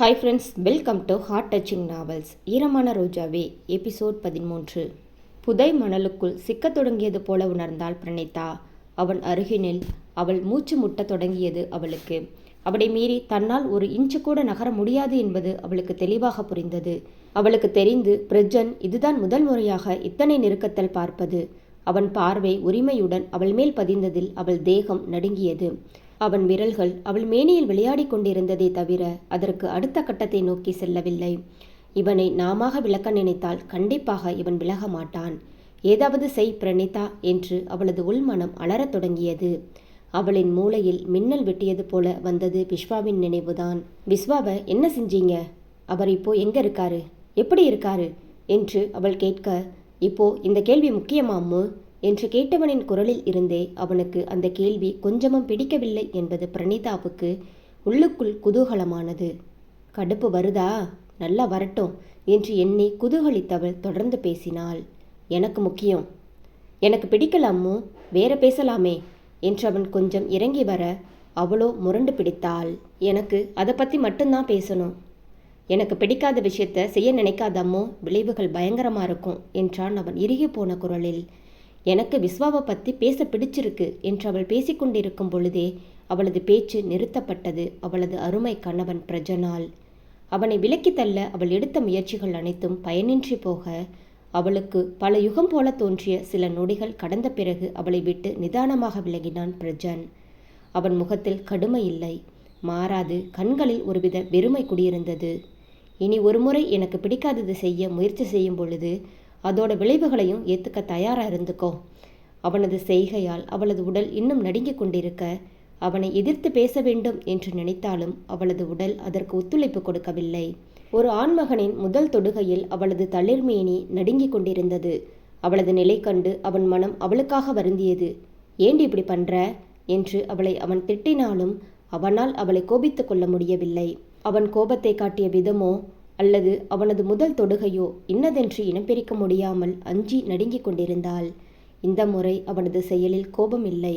Hi friends welcome to heart touching novels Eeramana Rojave episode பதிமூன்று புதை மணலுக்குள் சிக்கத் தொடங்கியது போல உணர்ந்தாள் பிரணீதா. அவன் அருகினில் அவள் மூச்சு முட்டத் தொடங்கியது அவளுக்கு. அவளை மீறி தன்னால் ஒரு இன்ச்சு கூட நகர முடியாது என்பது அவளுக்கு தெளிவாக புரிந்தது. அவளுக்கு தெரிந்து பிரஜன் இதுதான் முதல் முறையாக இத்தனை நெருக்கத்தில் பார்ப்பது. அவன் பார்வை உரிமையுடன் அவள் மேல் பதிந்ததில் அவள் தேகம் நடுங்கியது. அவன் விரல்கள் அவள் மேனியில் விளையாடிக் கொண்டிருந்ததே தவிர அதற்கு அடுத்த கட்டத்தை நோக்கி செல்லவில்லை. இவனை நாமாக விளக்க நினைத்தால் கண்டிப்பாக இவன் விலக மாட்டான். ஏதாவது செய் பிரணிதா என்று அவளது உள்மனம் அலறத் தொடங்கியது. அவளின் மூளையில் மின்னல் வெட்டியது போல வந்தது விஸ்வாவின் நினைவுதான். விஸ்வாவை என்ன செஞ்சீங்க? அவர் இப்போ எங்க இருக்காரு? எப்படி இருக்காரு? என்று அவள் கேட்க இப்போ இந்த கேள்வி முக்கியமாம்மு என்று கேட்டவனின் குரலில் இருந்தே அவனுக்கு அந்த கேள்வி கொஞ்சமும் பிடிக்கவில்லை என்பது பிரணீதாவுக்கு உள்ளுக்குள் குதூகலமானது. கடுப்பு வருதா? நல்லா வரட்டும் என்று எண்ணி குதூகலித்தவள் தொடர்ந்து பேசினாள். எனக்கு முக்கியம். எனக்கு பிடிக்கலாமோ? வேற பேசலாமே என்று அவன் கொஞ்சம் இறங்கி வர அவளோ முரண்டு பிடித்தாள். எனக்கு அதை பற்றி மட்டும்தான் பேசணும். எனக்கு பிடிக்காத விஷயத்த செய்ய நினைக்காத அம்மோ விளைவுகள் பயங்கரமாக இருக்கும் என்றான் அவன் இறுகி போன குரலில். எனக்கு விஸ்வாவை பற்றி பேச பிடிச்சிருக்கு என்று அவள் பேசிக்கொண்டிருக்கும் பொழுதே அவளது பேச்சு நிறுத்தப்பட்டது. அவளது அருமை கணவன் பிரஜனால். அவனை விலக்கி தள்ள அவள் எடுத்த முயற்சிகள் அனைத்தும் பயனின்றி போக அவளுக்கு பல யுகம் போல தோன்றிய சில நொடிகள் கடந்த பிறகு அவளை விட்டு நிதானமாக விலகினான் பிரஜன். அவன் முகத்தில் கடுமை இல்லை. மாறாது கண்களில் ஒருவித வெறுமை குடியிருந்தது. இனி ஒருமுறை எனக்கு பிடிக்காதது செய்ய முயற்சி செய்யும் பொழுது அதோட விளைவுகளையும் ஏற்றுக்க தயாராக இருந்துக்கோ. அவனது செய்கையால் அவளது உடல் இன்னும் நடுங்கிக் கொண்டிருக்க அவனை எதிர்த்து பேச வேண்டும் என்று நினைத்தாலும் அவளது உடல் அதற்கு ஒத்துழைப்பு கொடுக்கவில்லை. ஒரு ஆண்மகனின் முதல் தொடுகையில் அவளது தளிர்மேனி நடுங்கிக் கொண்டிருந்தது. அவளது நிலை கண்டு அவன் மனம் அவளுக்காக வருந்தியது. ஏண்டி இப்படி பண்ற? என்று அவளை அவன் திட்டினாலும் அவனால் அவளை கோபித்துக் கொள்ள முடியவில்லை. அவன் கோபத்தை காட்டிய விதமோ அல்லது அவனது முதல் தொடுகையோ இன்னதென்று இனப்பிரிக்க முடியாமல் அஞ்சி நடுங்கிக் கொண்டிருந்தாள். இந்த முறை அவனது செயலில் கோபம் இல்லை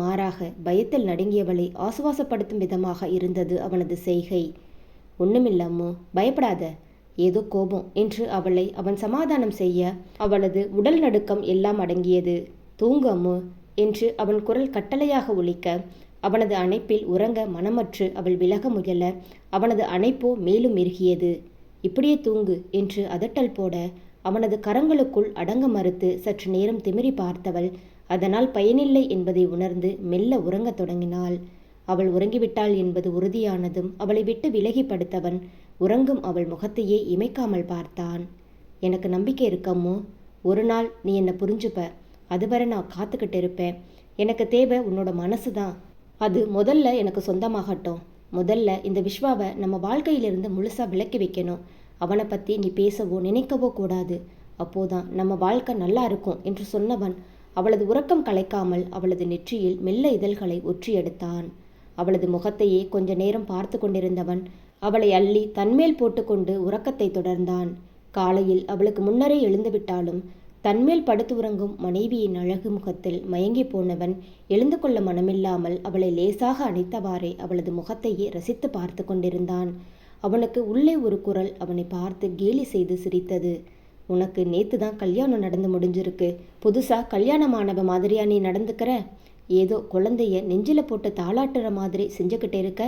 மாறாக பயத்தில் நடுங்கியவளை ஆசுவாசப்படுத்தும் விதமாக இருந்தது அவனது செய்கை. ஒண்ணுமில்லம்மோ பயப்படாத. ஏதோ கோபம் என்று அவளை அவன் சமாதானம் செய்ய அவளது உடல் நடுக்கம் எல்லாம் அடங்கியது. தூங்கு அம்மு என்று அவன் குரல் கட்டளையாக ஒழிக்க அவனது அணைப்பில் உறங்க மனமற்று அவள் விலக முயல அவனது அணைப்போ மேலும் இறுகியது. இப்படியே தூங்கு என்று அதட்டல் போட அவனது கரங்களுக்குள் அடங்க மறுத்து சற்று நேரம் திமிரி பார்த்தவள் அதனால் பயனில்லை என்பதை உணர்ந்து மெல்ல உறங்கத் தொடங்கினாள். அவள் உறங்கிவிட்டாள் என்பது உறுதியானதும் அவளை விட்டு விலகி படுத்தவன் உறங்கும் அவள் முகத்தையே இமைக்காமல் பார்த்தான். எனக்கு நம்பிக்கை இருக்கம்மோ ஒரு நாள் நீ என்னை புரிஞ்சுப்ப. அதுவரை நான் காத்துக்கிட்டு இருப்பேன். எனக்கு தேவை உன்னோட மனசு தான். அது முதல்ல எனக்கு சொந்தமாகட்டும். முதல்ல இந்த விஸ்வாவை நம்ம வாழ்க்கையிலிருந்து முழுசாக விலக்கி வைக்கணும். அவனை பற்றி நீ பேசவோ நினைக்கவோ கூடாது. அப்போதான் நம்ம வாழ்க்கை நல்லா இருக்கும் என்று சொன்னவன் அவளது உறக்கம் கலைக்காமல் அவளது நெற்றியில் மெல்ல இதழ்களை ஒற்றி எடுத்தான். அவளது முகத்தையே கொஞ்ச நேரம் பார்த்து கொண்டிருந்தவன் அவளை அள்ளி தன்மேல் போட்டுக்கொண்டு உறக்கத்தை தொடர்ந்தான். காலையில் அவளுக்கு முன்னரே எழுந்துவிட்டாலும் தன்மேல் படுத்து உறங்கும் மனைவியின் அழகு முகத்தில் மயங்கி போனவன் எழுந்து கொள்ள மனமில்லாமல் அவளை லேசாக அணைத்தவாறே அவளது முகத்தையே ரசித்து பார்த்து கொண்டிருந்தான். அவனுக்கு உள்ளே ஒரு குரல் அவனை பார்த்து கேலி செய்து சிரித்தது. உனக்கு நேத்து தான் கல்யாணம் நடந்து முடிஞ்சிருக்கு. புதுசா கல்யாணமானவ மாதிரியா நீ நடந்துக்கிற? ஏதோ குழந்தைய நெஞ்சில போட்டு தாளாட்டுற மாதிரி செஞ்சுக்கிட்டே இருக்க?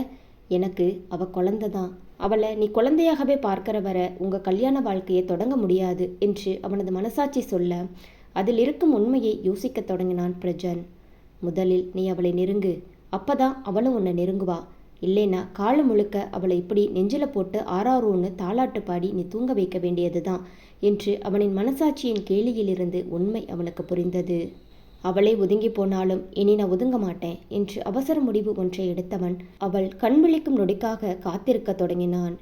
எனக்கு அவ குழந்தை தான் அவளை நீ குழந்தையாகவே பார்க்கிற வர உங்க கல்யாண வாழ்க்கையை தொடங்க முடியாது என்று அவனது மனசாட்சி சொல்ல அதில் இருக்கும் உண்மையை யோசிக்கத் தொடங்கினான் பிரஜன். முதலில் நீ அவளை நெருங்கு. அப்பதான் அவளும் உன்னை நெருங்குவா. இல்லைனா காலம் முழுக்க அவளை இப்படி நெஞ்சில போட்டு ஆறாரோன்னு தாளாட்டு பாடி நீ தூங்க வைக்க வேண்டியதுதான் என்று அவனின் மனசாட்சியின் கேலியிலிருந்து உண்மை அவனுக்கு புரிந்தது. அவளே ஒதுங்கி போனாலும் இனி நான் ஒதுங்க மாட்டேன் என்று அவசர முடிவு ஒன்றை எடுத்தவன் அவள் கண் விழிக்கும் நொடிக்காக காத்திருக்க தொடங்கினான்.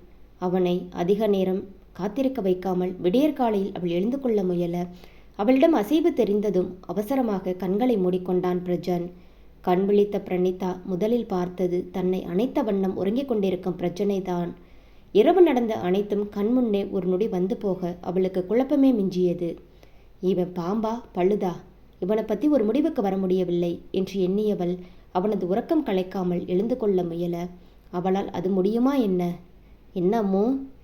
அவனை அதிக நேரம் காத்திருக்க வைக்காமல் விடியற்காலையில் அவள் எழுந்து கொள்ள முயல அவளிடம் அசைவு தெரிந்ததும் அவசரமாக கண்களை மூடிக்கொண்டான் பிரஜன். கண் விழித்த பிரணிதா முதலில் பார்த்தது தன்னை அணைத்த வண்ணம் உறங்கிக் கொண்டிருக்கும் பிரச்சனை தான். இரவு நடந்த அனைத்தும் கண்முன்னே ஒரு நொடி வந்து போக அவளுக்கு குழப்பமே மிஞ்சியது. இவன் பாம்பா? பழுதா இவனை பற்றி ஒரு முடிவுக்கு வர முடியவில்லை என்று எண்ணியவள் அவனது உறக்கம் கலைக்காமல் எழுந்து கொள்ள முயல. அவளால் அது முடியுமா என்ன? என்ன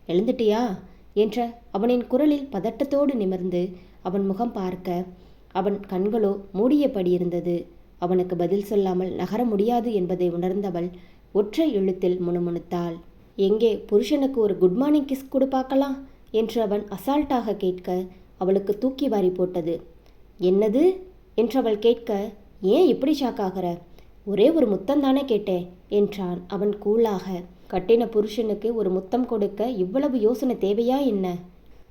எழுந்துட்டியா? என்ற அவனின் குரலில் பதட்டத்தோடு நிமிர்ந்து அவன் முகம் பார்க்க. அவன் கண்களோ மூடியபடி இருந்தது. அவனுக்கு பதில் சொல்லாமல் நகர முடியாது என்பதை உணர்ந்தவள் ஒற்றை எழுத்தில் முணுமுணுத்தாள். எங்கே புருஷனுக்கு ஒரு குட் மார்னிங் கிஸ் கொடு பார்க்கலாம் என்று அவன் அசால்ட்டாக கேட்க அவளுக்கு தூக்கி வாரி போட்டது. என்னது? என்று அவள் கேட்க ஏன் இப்படி ஷாக் ஆகிற? ஒரே ஒரு முத்தம் தானே கேட்டேன் என்றான் அவன் கூலாக. கட்டின புருஷனுக்கு ஒரு முத்தம் கொடுக்க இவ்வளவு யோசனை தேவையா என்ன?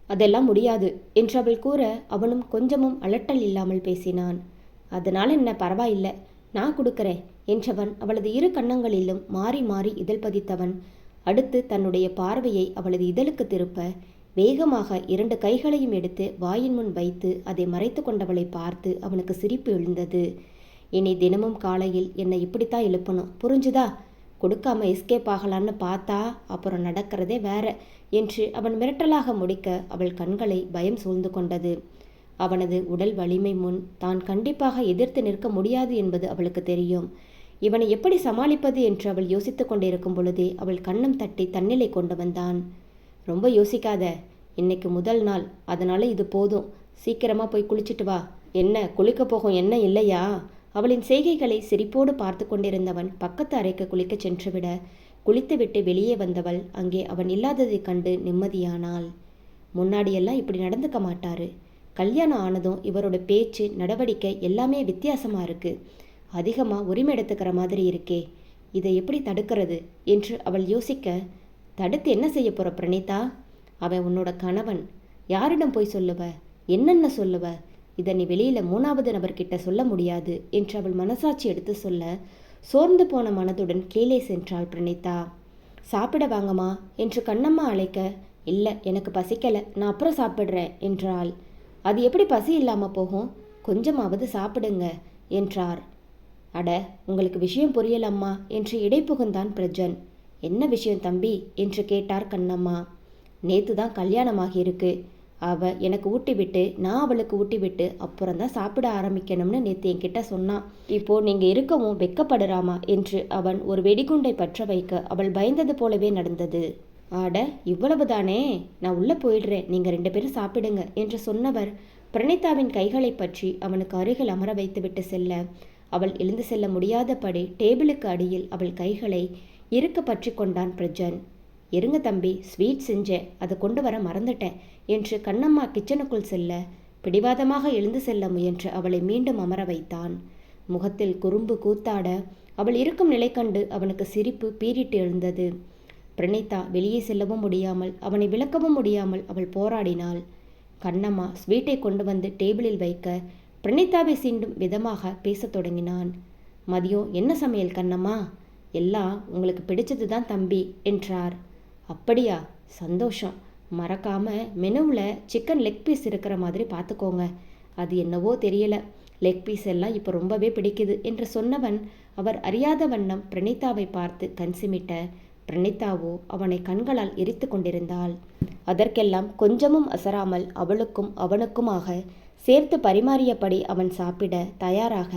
அதெல்லாம் முடியாது என்று அவள் கூற அவனும் கொஞ்சமும் அலட்டல் இல்லாமல் பேசினான். அதனால் என்ன பரவாயில்லை நான் கொடுக்கிறேன் என்றவன் அவளது இரு கன்னங்களிலும் மாறி மாறி இதழ் பதித்தவன். அடுத்து தன்னுடைய பார்வையை அவளது இதழுக்கு திருப்ப வேகமாக இரண்டு கைகளையும் எடுத்து வாயின் முன் வைத்து அதை மறைத்து கொண்டவளை பார்த்து அவனுக்கு சிரிப்பு எழுந்தது. இனி தினமும் காலையில் என்னை இப்படித்தான் எழுப்பணும். புரிஞ்சுதா? கொடுக்காம எஸ்கேப் ஆகலான்னு பார்த்தா அப்புறம் நடக்கிறதே வேற என்று அவன் மிரட்டலாக முடிக்க அவள் கண்களை பயம் சூழ்ந்து கொண்டது. அவனது உடல் வலிமை முன் தான் கண்டிப்பாக எதிர்த்து நிற்க முடியாது என்பது அவளுக்கு தெரியும். இவனை எப்படி சமாளிப்பது? என்று அவள் யோசித்துக் கொண்டிருக்கும் பொழுதே அவள் கண்ணம் தட்டி தன்னிலை கொண்டு வந்தான். ரொம்ப யோசிக்காத. இன்னைக்கு முதல் நாள். அதனால இது போதும். சீக்கிரமா போய் குளிச்சுட்டு வா. என்ன குளிக்க போகும் என்ன இல்லையா? அவளின் செய்கைகளை சிரிப்போடு பார்த்து கொண்டிருந்தவன் பக்கத்து அறைக்கு குளிக்கச் சென்றுவிட குளித்துவிட்டு வெளியே வந்தவள் அங்கே அவன் இல்லாததைக் கண்டு நிம்மதியானாள். முன்னாடியெல்லாம் இப்படி நடந்துக்க மாட்டாரு. கல்யாணம் ஆனதும் இவரோட பேச்சு நடவடிக்கை எல்லாமே வித்தியாசமாக இருக்கு. அதிகமாக உரிமை எடுத்துக்கிற மாதிரி இருக்கே. இதை எப்படி தடுக்கிறது? என்று அவள் யோசிக்க தடுத்து என்ன செய்ய போகிற பிரணீதா? அவன் உன்னோட கணவன். யாரிடம் போய் சொல்லுவ? என்னென்ன சொல்லுவ? இதை நீ வெளியில் மூணாவது நபர்கிட்ட சொல்ல முடியாது என்று அவள் மனசாட்சி எடுத்து சொல்ல சோர்ந்து போன மனதுடன் கீழே சென்றாள் பிரணீதா. சாப்பிட வாங்கம்மா என்று கண்ணம்மா அழைக்க இல்லை எனக்கு பசிக்கலை. நான் அப்புறம் சாப்பிட்றேன் என்றாள். அது எப்படி பசி இல்லாமல் போகும்? கொஞ்சமாவது சாப்பிடுங்க என்றார். அட உங்களுக்கு விஷயம் புரியலம்மா என்று இடைப்புகுந்தான் பிரஜன். என்ன விஷயம் தம்பி? என்று கேட்டார் கண்ணம்மா. நேத்து தான் கல்யாணமாகியிருக்கு. அவ எனக்கு ஊட்டி விட்டு நான் அவளுக்கு ஊட்டி விட்டு அப்புறம் தான் சாப்பிட ஆரம்பிக்கணும்னு நேத்து என்கிட்ட சொன்னான் இப்போ நீங்க இருக்கவும் வெக்கப்படுறாமா என்று அவன் ஒரு வெடிகுண்டை பற்ற வைக்க அவள் பயந்தது போலவே நடந்தது. ஆட இவ்வளவுதானே? நான் உள்ள போயிடுறேன். நீங்க ரெண்டு பேரும் சாப்பிடுங்க என்று சொன்னவர் பிரணீதாவின் கைகளை பற்றி அவனுக்கு அருகில் அமர வைத்துவிட்டு செல்ல. அவள் எழுந்து செல்ல முடியாதபடி டேபிளுக்கு அடியில் அவள் கைகளை இருக்க பற்றி கொண்டான் பிரஜன். இருங்க தம்பி ஸ்வீட் செஞ்சேன் அதை கொண்டு வர மறந்துட்டேன் என்று கண்ணம்மா கிச்சனுக்குள் செல்ல பிடிவாதமாக எழுந்து செல்ல முயன்று அவளை மீண்டும் அமர வைத்தான். முகத்தில் குறும்பு கூத்தாட அவள் இருக்கும் நிலை கண்டு அவனுக்கு சிரிப்பு பீறிட்டு எழுந்தது. பிரணீதா வெளியே செல்லவும் முடியாமல் அவனை விளக்கவும் முடியாமல் அவள் போராடினாள். கண்ணம்மா ஸ்வீட்டை கொண்டு வந்து டேபிளில் வைக்க பிரணீதாவை சீண்டும் விதமாக பேசத் தொடங்கினான். மதியம் என்ன சமையல் கண்ணம்மா? எல்லாம் உங்களுக்கு பிடிச்சது தான் தம்பி என்றார். அப்படியா? சந்தோஷம். மறக்காம மெனுவில் சிக்கன் லெக் பீஸ் இருக்கிற மாதிரி பார்த்துக்கோங்க. அது என்னவோ தெரியல. லெக் பீஸ் எல்லாம் இப்போ ரொம்பவே பிடிக்குது என்று சொன்னவன் அவர் அறியாத வண்ணம் பிரணீதாவை பார்த்து கன்சிமிட்ட பிரணீதாவோ அவனை கண்களால் எரித்து கொண்டிருந்தாள். அதற்கெல்லாம் கொஞ்சமும் அசராமல் அவளுக்கும் அவனுக்குமாக சேர்த்து பரிமாறியபடி அவன் சாப்பிட தயாராக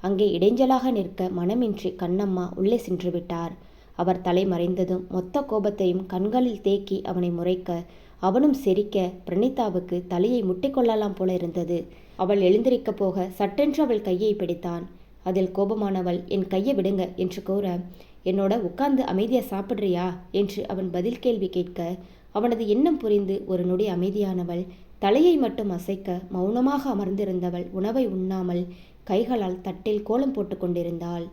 அங்கே இடைஞ்சலாக நிற்க மனமின்றி கண்ணம்மா உள்ளே சென்று விட்டார். அவர் தலை மறைந்ததும் மொத்த கோபத்தையும் கண்களில் தேக்கி அவனை முறைக்க அவனும் செரிக்க பிரணீதாவுக்கு தலையை முட்டிக்கொள்ளலாம் போல இருந்தது. அவள் எழுந்திருக்கப் போக சட்டென்று அவள் கையை பிடித்தான். அதில் கோபமானவள் என் கையை விடுங்க என்று கூற என்னோட உட்கார்ந்து அமைதியா சாப்பிட்றியா? என்று அவன் பதில் கேள்வி கேட்க அவனது எண்ணம் புரிந்து ஒரு நொடி அமைதியானவள் தலையை மட்டும் அசைக்க மௌனமாக அமர்ந்திருந்தவள் உணவை உண்ணாமல் கைகளால் தட்டில் கோலம் போட்டு கொண்டிருந்தாள்.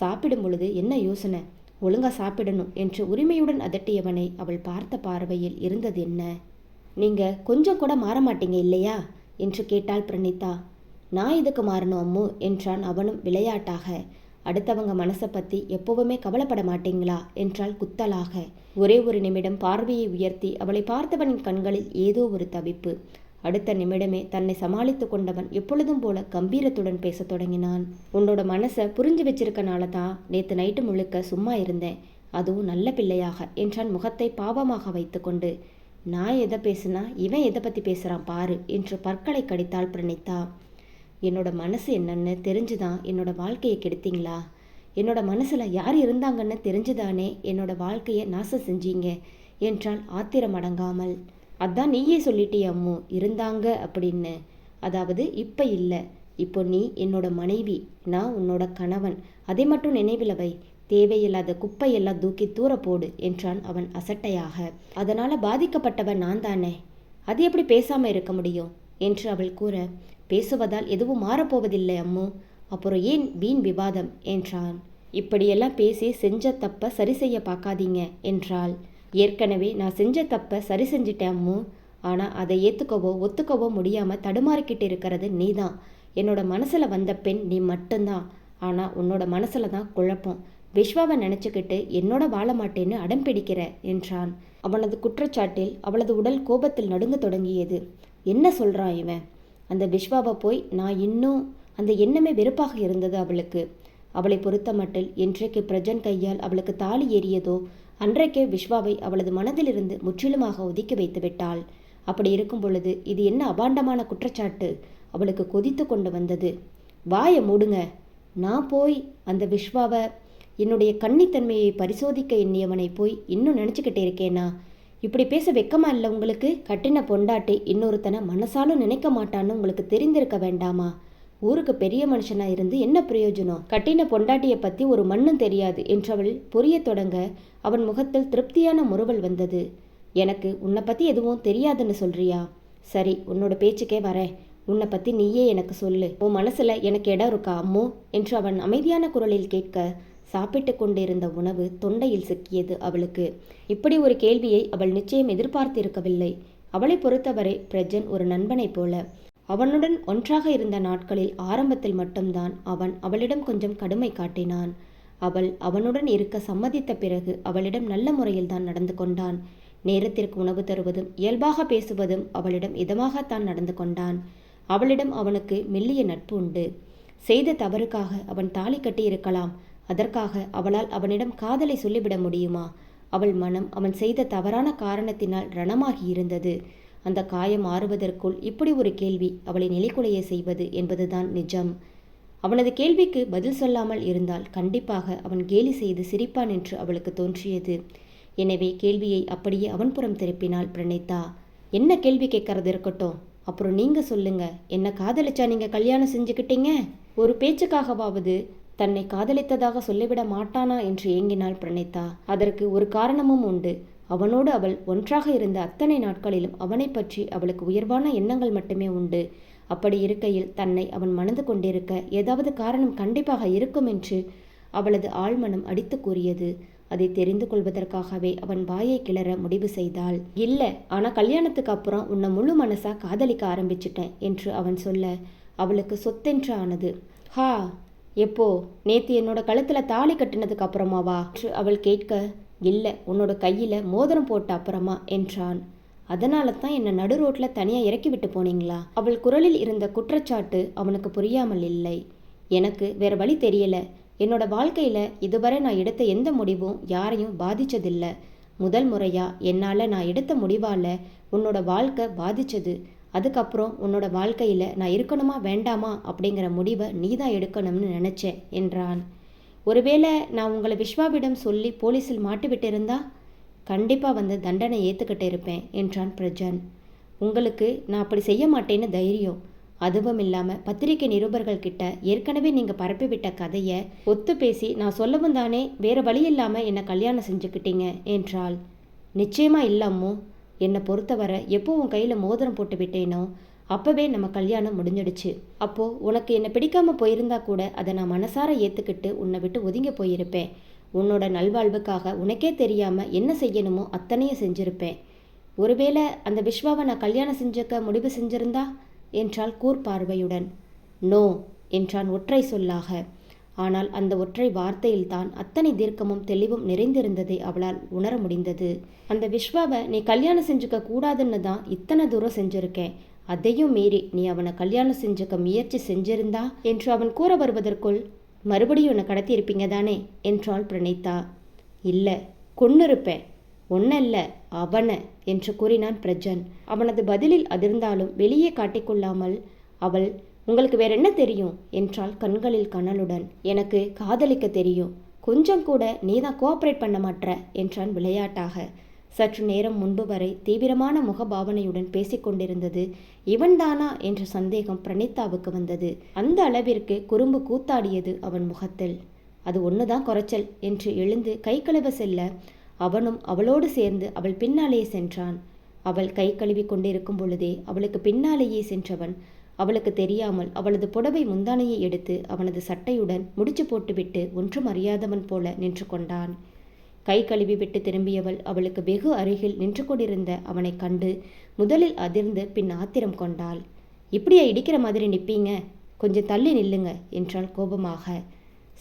சாப்பிடும் பொழுது என்ன யோசனை? ஒழுங்கா சாப்பிடணும் என்று உரிமையுடன் அதட்டியவனை அவள் பார்த்த பார்வையில் இருந்தது என்ன? நீங்க கொஞ்சம் கூட மாற மாட்டீங்க இல்லையா? என்று கேட்டாள் பிரணீதா நான் இதுக்கு மாறணும் அம்மு? என்றான் அவனும் விளையாட்டாக. அடுத்தவங்க மனசை பத்தி எப்பவுமே கவலைப்பட மாட்டீங்களா? என்றாள் குத்தலாக. ஒரே ஒரு நிமிடம் பார்வையை உயர்த்தி அவளை பார்த்தவனின் கண்களில் ஏதோ ஒரு தவிப்பு. அடுத்த நிமிடமே தன்னை சமாளித்து கொண்டவன் எப்பொழுதும் போல கம்பீரத்துடன் பேசத் தொடங்கினான். உன்னோட மனசை புரிஞ்சு வச்சிருக்கனால தான் நேற்று நைட்டு முழுக்க சும்மா இருந்தேன். அதுவும் நல்ல பிள்ளையாக என்றான் முகத்தை பாவமாக வைத்துக்கொண்டு நான் எதை பேசுனா இவன் எதை பற்றி பேசுகிறான் பாரு என்று பற்களை கடித்தாள் பிரணீதா. என்னோட மனசு என்னன்னு தெரிஞ்சுதான் என்னோட வாழ்க்கையை கெடுத்தீங்களா? என்னோட மனசில் யார் இருந்தாங்கன்னு தெரிஞ்சுதானே என்னோட வாழ்க்கையை நாசம் செஞ்சீங்க என்றாள் ஆத்திரம் அடங்காமல் அதான் நீயே சொல்லிட்டியே அம்மு. இருந்தாங்க அப்படின்னு. அதாவது இப்போ இல்லை. இப்போ நீ என்னோட மனைவி நான் உன்னோட கணவன். அதை மட்டும் நினைவில் வை. தேவையில்லாத குப்பையெல்லாம் தூக்கி தூர போடு என்றான் அவன் அசட்டையாக. அதனால பாதிக்கப்பட்டவன் நான் தானே? அது எப்படி பேசாம இருக்க முடியும்? என்று அவள் கூற பேசுவதால் எதுவும் மாறப்போவதில்லை அம்மு. அப்புறம் ஏன் வீண் விவாதம்? என்றான். இப்படியெல்லாம் பேசி செஞ்ச தப்ப சரி செய்ய பார்க்காதீங்க என்றாள். ஏற்கனவே நான் செஞ்ச தப்பை சரி செஞ்சிட்டேன் அம்மு ஆனால் அதை ஏற்றுக்கவோ ஒத்துக்கவோ முடியாமல் தடுமாறிக்கிட்டு இருக்கிறது நீ தான் என்னோட மனசில் வந்த பெண் நீ மட்டும்தான். ஆனால் உன்னோட மனசில் தான் குழப்பம். விஸ்வாவை நினச்சிக்கிட்டு என்னோட வாழ மாட்டேன்னு அடம் பிடிக்கிற என்றான். அவனது குற்றச்சாட்டில் அவளது உடல் கோபத்தில் நடுங்க தொடங்கியது. என்ன சொல்கிறான் இவன்? அந்த விஸ்வாவை போய் நான் இன்னும் அந்த எண்ணமே வெறுப்பாக இருந்தது அவளுக்கு. அவளை பொறுத்த மட்டில் என்றைக்கு பிரஜன் கையால் அவளுக்கு தாலி ஏறியதோ அன்றைக்கே விஸ்வாவை அவளது மனதிலிருந்து முற்றிலுமாக ஒதுக்கி வைத்து விட்டாள். அப்படி இருக்கும் பொழுது இது என்ன அபாண்டமான குற்றச்சாட்டு? அவளுக்கு கொதித்து கொண்டு வந்தது. வாயை மூடுங்க. நான் போய் அந்த விஸ்வாவை என்னுடைய கன்னித்தன்மையை பரிசோதிக்க எண்ணியவனை போய் இன்னும் நினச்சிக்கிட்டே இருக்கேனா? இப்படி பேச வெக்கமா இல்லை உங்களுக்கு? கட்டின பொண்டாட்டி இன்னொருத்தனை மனசாலும் நினைக்க மாட்டான்னு உங்களுக்கு தெரிந்திருக்க வேண்டாமா? ஊருக்கு பெரிய மனுஷனா இருந்து என்ன பிரயோஜனம்? கட்டின பொண்டாட்டியை பத்தி ஒரு மண்ணும் தெரியாது என்றவள் புரிய தொடங்க அவன் முகத்தில் திருப்தியான முறுவல் வந்தது. எனக்கு உன்னை பத்தி எதுவும் தெரியாதுன்னு சொல்றியா? சரி உன்னோட பேச்சுக்கே வரேன். உன்னை பத்தி நீயே எனக்கு சொல்லு. உன் மனசுல எனக்கு இடம் இருக்கா அம்மோ? என்று அவன் அமைதியான குரலில் கேட்க சாப்பிட்டு கொண்டிருந்த உணவு தொண்டையில் சிக்கியது அவளுக்கு. இப்படி ஒரு கேள்வியை அவள் நிச்சயம் எதிர்பார்த்திருக்கவில்லை. அவளை பொறுத்தவரை பிரஜன் ஒரு நண்பனைப் போல. அவனுடன் ஒன்றாக இருந்த நாட்களில் ஆரம்பத்தில் மட்டும்தான் அவன் அவளிடம் கொஞ்சம் கடுமை காட்டினான். அவள் அவனுடன் இருக்க சம்மதித்த பிறகு அவளிடம் நல்ல முறையில் தான் நடந்து கொண்டான். நேரத்திற்கு உணவு தருவதும் இயல்பாக பேசுவதும் அவளிடம் இதமாகத்தான் நடந்து கொண்டான். அவளிடம் அவனுக்கு மெல்லிய நட்பு உண்டு. செய்த தவறுக்காக அவன் தாலி கட்டி இருக்கலாம். அதற்காக அவளால் அவனிடம் காதலை சொல்லிவிட முடியுமா? அவள் மனம் அவன் செய்த தவறான காரணத்தினால் ரணமாகி இருந்தது. அந்த காயம் ஆறுவதற்குள் இப்படி ஒரு கேள்வி அவளை நிலைக்குலைய செய்வது என்பதுதான் நிஜம். அவனது கேள்விக்கு பதில் சொல்லாமல் இருந்தால் கண்டிப்பாக அவன் கேலி செய்து சிரிப்பான் என்று அவளுக்கு தோன்றியது. எனவே கேள்வியை அப்படியே அவன் புறம் திருப்பினாள் பிரணீதா என்ன கேள்வி கேட்கறது இருக்கட்டும். அப்புறம் நீங்க சொல்லுங்க. என்ன காதலிச்சா நீங்க கல்யாணம் செஞ்சுக்கிட்டீங்க? ஒரு பேச்சுக்காகவாவது தன்னை காதலித்ததாக சொல்லிவிட மாட்டானா என்று ஏங்கினாள் பிரணீதா. அதற்கு ஒரு காரணமும் உண்டு. அவனோடு அவள் ஒன்றாக இருந்த அத்தனை நாட்களிலும் அவனை பற்றி அவளுக்கு உயர்வான எண்ணங்கள் மட்டுமே உண்டு. அப்படி இருக்கையில் தன்னை அவன் மணந்து கொண்டிருக்க ஏதாவது காரணம் கண்டிப்பாக இருக்கும் என்று அவளது ஆழ்மனம் அடித்து கூறியது. அதை தெரிந்து கொள்வதற்காகவே அவன் வாயை கிளற முடிவு செய்தாள். இல்ல ஆனா கல்யாணத்துக்கு அப்புறம் உன்னை முழு மனசா காதலிக்க ஆரம்பிச்சிட்டேன் என்று அவன் சொல்ல அவளுக்கு சொத்தென்று ஆனது. ஹா எப்போ? நேத்து என்னோட கழுத்துல தாலி கட்டினதுக்கு அப்புறமாவா? என்று அவள் கேட்க இல்லை உன்னோட கையில் மோதிரம் போட்ட அப்புறமா என்றான். அதனால தான் என்னை நடு ரோட்ல தனியாக இறக்கி விட்டு போனீங்களா? அவள் குரலில் இருந்த குற்றச்சாட்டு அவனுக்கு புரியாமல் இல்லை. எனக்கு வேற வழி தெரியல. என்னோட வாழ்க்கையில் இதுவரை நான் எடுத்த எந்த முடிவும் யாரையும் பாதித்ததில்லை முதல் முறையாக என்னால் நான் எடுத்த முடிவால் உன்னோட வாழ்க்கை பாதிச்சது. அதுக்கப்புறம் உன்னோட வாழ்க்கையில் நான் இருக்கணுமா வேண்டாமா அப்படிங்கிற முடிவை நீ தான் எடுக்கணும்னு நினச்சேன் என்றான். ஒருவேளை நான் உங்களை விஸ்வாவிடம் சொல்லி போலீஸில் மாட்டிவிட்டிருந்தா கண்டிப்பாக வந்து தண்டனை ஏற்றுக்கிட்டு இருப்பேன் என்றான் பிரஜன். உங்களுக்கு நான் அப்படி செய்ய மாட்டேன்னு தைரியம். அதுவும் இல்லாமல் பத்திரிகை நிருபர்கள் கிட்ட ஏற்கனவே நீங்கள் பரப்பிவிட்ட கதையை ஒத்து பேசி நான் சொல்லவும் தானே வேறு வழி இல்லாமல் என்னை கல்யாணம் செஞ்சுக்கிட்டீங்க என்றாள். நிச்சயமாக இல்லாமோ என்னை பொறுத்தவரை எப்போ உன் கையில் மோதிரம் போட்டு விட்டேனோ அப்போவே நம்ம கல்யாணம் முடிஞ்சிடுச்சு. அப்போது உனக்கு என்னை பிடிக்காமல் போயிருந்தா கூட அதை நான் மனசார ஏற்றுக்கிட்டு உன்னை விட்டு ஒதுங்கி போயிருப்பேன். உன்னோட நல்வாழ்வுக்காக உனக்கே தெரியாமல் என்ன செய்யணுமோ அத்தனையும் செஞ்சுருப்பேன். ஒருவேளை அந்த விஸ்வாவை நான் கல்யாணம் செஞ்சுக்க முடிவு செஞ்சிருந்தா? என்றாள் கூர்பார்வையுடன் நோ என்றான் ஒற்றை சொல்லாக. ஆனால் அந்த ஒற்றை வார்த்தையில்தான் அத்தனை தீர்க்கமும் தெளிவும் நிறைந்திருந்ததை அவளால் உணர முடிந்தது. அந்த விஸ்வாவை நீ கல்யாணம் செஞ்சுக்க கூடாதுன்னு தான் இத்தனை தூரம் செஞ்சுருக்கேன். அதையும் மீறி நீ அவனை கல்யாணம் செஞ்சுக்க முயற்சி செஞ்சிருந்தா என்று அவன் கூற வருவதற்குள் மறுபடியும் உன்னை கடத்தியிருப்பீங்க தானே? என்றாள் பிரணீதா. இல்லை கொன்னிருப்பேன். ஒன்னல்ல அவனை என்று கூறினான் பிரஜன். அவனது பதிலில் அதிர்ந்தாலும் வெளியே காட்டிக்கொள்ளாமல் அவள் உங்களுக்கு வேற என்ன தெரியும்? என்றாள் கண்களில் கனலுடன். எனக்கு காதலிக்க தெரியும். கொஞ்சம் கூட நீ தான் கோஆப்ரேட் பண்ண மாட்ட என்றான் விளையாட்டாக. சற்று நேரம் முன்பு வரை தீவிரமான முகபாவனையுடன் பேசிக்கொண்டிருந்தது இவன்தானா என்ற சந்தேகம் பிரணீதாவுக்கு வந்தது. அந்த அளவிற்கு குறும்பு கூத்தாடியது அவன் முகத்தில். அது ஒன்றுதான் குறைச்சல் என்று எழுந்து கை கழுவ செல்ல அவனும் அவளோடு சேர்ந்து அவள் பின்னாலேயே சென்றான். அவள் கை கழுவி கொண்டிருக்கும் பொழுதே அவளுக்கு பின்னாலேயே சென்றவன். அவளுக்கு தெரியாமல் அவளது புடவை முந்தானையை எடுத்து அவனது சட்டையுடன் முடிச்சு போட்டுவிட்டு ஒன்றும் அறியாதவன் போல நின்று கொண்டான். கை கழுவி விட்டு திரும்பியவள் அவளுக்கு வெகு அருகில் நின்று கொண்டிருந்த அவனை கண்டு முதலில் அதிர்ந்து பின் ஆத்திரம் கொண்டாள். இப்படியா இடிக்கிற மாதிரி நிற்பீங்க கொஞ்சம் தள்ளி நில்லுங்க என்றாள் கோபமாக.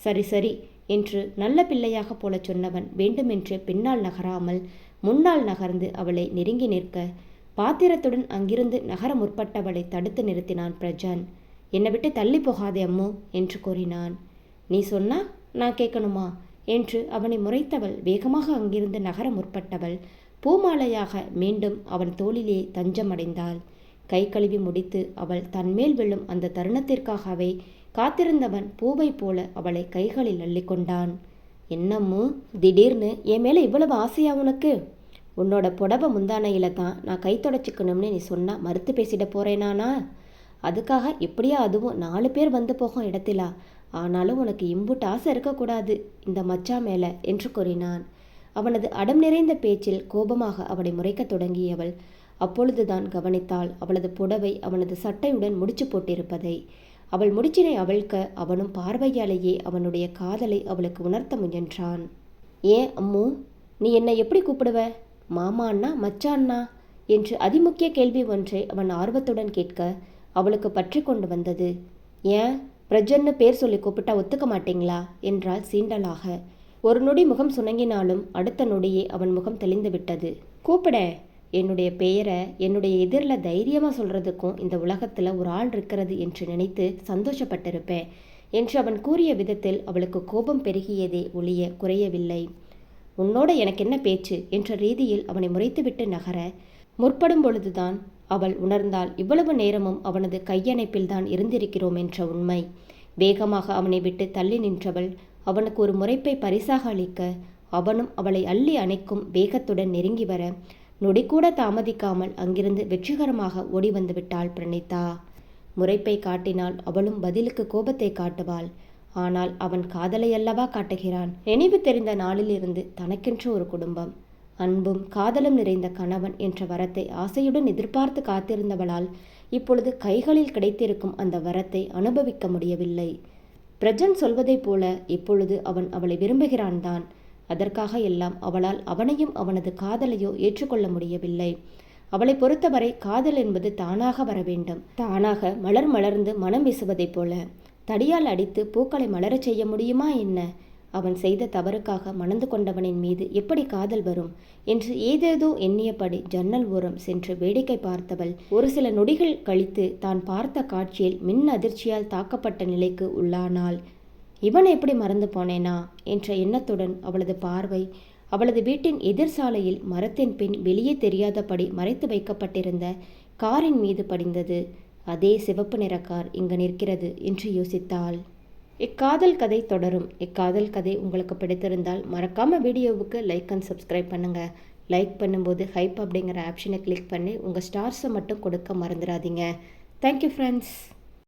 சரி சரி என்று நல்ல பிள்ளையாக போலச் சொன்னவன் வேண்டுமென்று பின்னால் நகராமல் முன்னால் நகர்ந்து அவளை நெருங்கி நிற்க பாத்திரத்துடன் அங்கிருந்து நகர முற்பட்டவளை தடுத்து நிறுத்தினான் பிரஜான். என்னை விட்டு தள்ளி போகாதே அம்மு என்று கூறினான். நீ சொன்னா நான் கேட்கணுமா? என்று அவனை முறைத்தவள் வேகமாக அங்கிருந்து நகர முற்பட்டவள். பூமாலையாக மீண்டும் அவன் தோளிலே தஞ்சமடைந்தாள். கை கழுவி முடித்து அவள் தன்மேல் விழும் அந்த தருணத்திற்காகவே காத்திருந்தவன் பூவை போல அவளை கைகளில் அள்ளிக்கொண்டான். என்னம்மு திடீர்னு என் மேலே இவ்வளவு ஆசையா உனக்கு? உன்னோட புடவை முந்தானையில தான் நான் கை தொடச்சிக்கணும்னு நீ சொன்னா மறுத்து பேசிட போறேனானா அதுக்காக இப்படியா அதுவும் நாலு பேர் வந்து போகும் இடத்திலா? ஆனாலும் உனக்கு இம்புட்டு ஆசை இருக்கக்கூடாது இந்த மச்சா மேலே என்று கூறினான். அவனது அடம் நிறைந்த பேச்சில் கோபமாக அவனை முறைக்கத் தொடங்கியவள். அப்பொழுதுதான் கவனித்தாள் அவளது புடவை அவனது சட்டையுடன் முடிச்சு போட்டிருப்பதை. அவள் முடிச்சினை அவிழ்க்க அவனும் பார்வையாலேயே அவனுடைய காதலை அவளுக்கு உணர்த்த முயன்றான். ஏன் அம்மு நீ என்னை எப்படி கூப்பிடுவ? மாமா அண்ணா மச்சா அண்ணா? என்று அதிமுக்கிய கேள்வி ஒன்றை அவன் ஆர்வத்துடன் கேட்க அவளுக்கு பற்றி கொண்டு வந்தது. ஏன்? பிரஜன்னு பேர் சொல்லி கூப்பிட்டா ஒத்துக்க மாட்டீங்களா? என்றாள் சீண்டலாக. ஒரு நொடி முகம் சுணங்கினாலும் அடுத்த நொடியே அவன் முகம் தெளிந்து விட்டது. கூப்பிட என்னுடைய பெயரை என்னுடைய எதிரில் தைரியமாக சொல்கிறதுக்கும் இந்த உலகத்தில் ஒரு ஆள் இருக்கிறது என்று நினைத்து சந்தோஷப்பட்டிருப்பேன் என்று அவன் கூறிய விதத்தில் அவளுக்கு கோபம் பெருகியதே ஒளிய குறையவில்லை. உன்னோட எனக்கு என்ன பேச்சு? என்ற ரீதியில் அவனை முறைத்துவிட்டு நகர முற்படும் பொழுதுதான் அவள் உணர்ந்தால் இவ்வளவு நேரமும் அவனது கையணைப்பில்தான் இருந்திருக்கிறோம் என்ற உண்மை. வேகமாக அவனை விட்டு தள்ளி நின்றவள் அவனுக்கு ஒரு முறைப்பை பரிசாக அளிக்க அவனும் அவளை அள்ளி அணைக்கும் வேகத்துடன் நெருங்கி வர நொடிக்கூட தாமதிக்காமல் அங்கிருந்து வெற்றிகரமாக ஓடி வந்து விட்டாள் பிரணீதா. முறைப்பை காட்டினால் அவளும் பதிலுக்கு கோபத்தை காட்டுவாள். ஆனால் அவன் காதலை அல்லவா காட்டுகிறான்? நினைவு தெரிந்த நாளிலிருந்து தனக்கென்று ஒரு குடும்பம். அன்பும் காதலும் நிறைந்த கணவன் என்ற வரத்தை ஆசையுடன் எதிர்பார்த்து காத்திருந்தவளால் இப்பொழுது கைகளில் கிடைத்திருக்கும் அந்த வரத்தை அனுபவிக்க முடியவில்லை. பிரஜன் சொல்வதைப் போல இப்பொழுது அவன் அவளை விரும்புகிறான் தான் அதற்காக எல்லாம் அவளால் அவனையும் அவனது காதலையோ ஏற்றுக்கொள்ள முடியவில்லை. அவளை பொறுத்தவரை காதல் என்பது தானாக வர வேண்டும். தானாக மலர் மலர்ந்து மனம் வீசுவதைப் போல. தடியால் அடித்து பூக்களை மலரச் செய்ய முடியுமா என்ன? அவன் செய்த தவறுக்காக மணந்து கொண்டவனின் மீது எப்படி காதல் வரும்? என்று ஏதேதோ எண்ணியபடி ஜன்னல் ஓரம் சென்று வேடிக்கை பார்த்தவள் ஒரு சில நொடிகள் கழித்து தான் பார்த்த காட்சியில் மின் அதிர்ச்சியால் தாக்கப்பட்ட நிலைக்கு உள்ளானாள். இவன் எப்படி மறந்து போனேனா? என்ற எண்ணத்துடன் அவளது பார்வை அவளது வீட்டின் எதிர் சாலையில் மரத்தின் பின் வெளியே தெரியாதபடி மறைத்து வைக்கப்பட்டிருந்த காரின் மீது படிந்தது. அதே சிவப்பு நிற கார் இங்கு நிற்கிறது என்று யோசித்தாள். இக்காதல் கதை தொடரும். இக்காதல் கதை உங்களுக்கு பிடித்திருந்தால் மறக்காமல் வீடியோவுக்கு லைக் அண்ட் சப்ஸ்கிரைப் பண்ணுங்கள் லைக் பண்ணும்போது ஹைப் அப்படிங்கிற ஆப்ஷனை கிளிக் பண்ணி உங்கள் ஸ்டார்ஸை மட்டும் கொடுக்க மறந்துடாதீங்க. Thank you friends